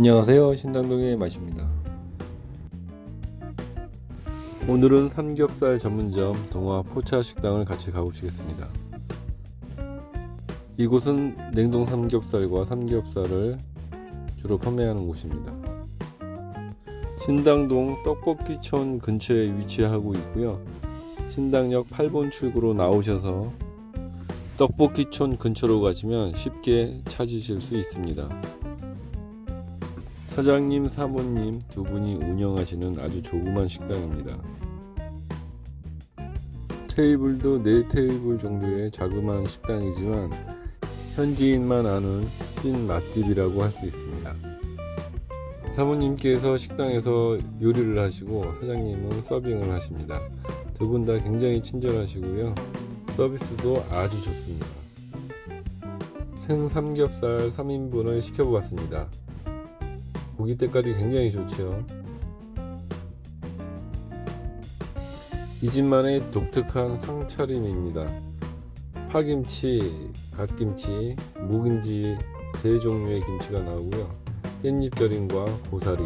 안녕하세요. 신당동의 맛입니다. 오늘은 삼겹살 전문점 동화 포차 식당을 같이 가보시겠습니다. 이곳은 냉동 삼겹살과 삼겹살을 주로 판매하는 곳입니다. 신당동 떡볶이촌 근처에 위치하고 있고요. 신당역 8번 출구로 나오셔서 떡볶이촌 근처로 가시면 쉽게 찾으실 수 있습니다 사장님, 사모님 두 분이 운영하시는 아주 조그만 식당입니다. 테이블도 네 테이블 정도의 자그마한 식당이지만 현지인만 아는 찐 맛집이라고 할 수 있습니다. 사모님께서 식당에서 요리를 하시고 사장님은 서빙을 하십니다. 두 분 다 굉장히 친절하시고요. 서비스도 아주 좋습니다. 생 삼겹살 3인분을 시켜보았습니다. 고기 때깔이 굉장히 좋죠. 이 집만의 독특한 상차림입니다. 파김치, 갓김치, 묵은지 세 종류의 김치가 나오고요. 깻잎 절임과 고사리,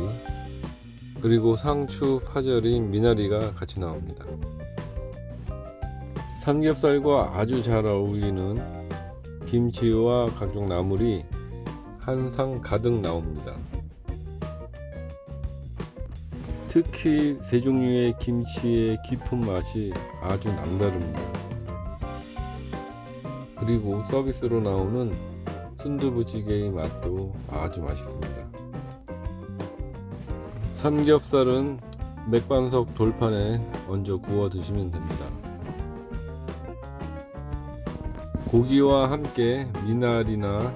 그리고 상추, 파절임, 미나리가 같이 나옵니다. 삼겹살과 아주 잘 어울리는 김치와 각종 나물이 한 상 가득 나옵니다. 특히 세 종류의 김치의 깊은 맛이 아주 남다릅니다. 그리고 서비스로 나오는 순두부찌개의 맛도 아주 맛있습니다. 삼겹살은 맥반석 돌판에 얹어 구워 드시면 됩니다. 고기와 함께 미나리나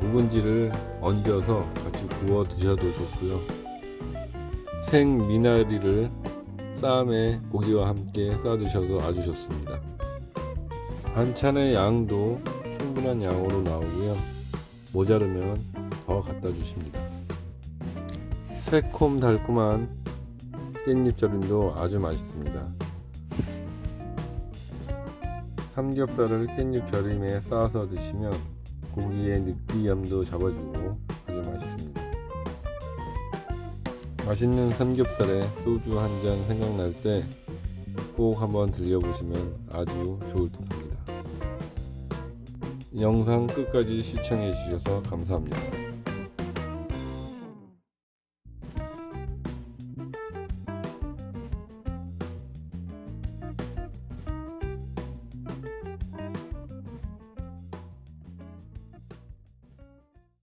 묵은지를 얹어서 같이 구워 드셔도 좋고요. 생 미나리를 쌈에 고기와 함께 싸 드셔도 아주 좋습니다. 반찬의 양도 충분한 양으로 나오고요. 모자르면 더 갖다 주십니다. 새콤 달콤한 깻잎 절임도 아주 맛있습니다. 삼겹살을 깻잎 절임에 싸서 드시면 고기의 느끼함도 잡아주고 맛있는 삼겹살에 소주 한 잔 생각날 때 꼭 한번 들려보시면 아주 좋을 듯 합니다. 영상 끝까지 시청해 주셔서 감사합니다.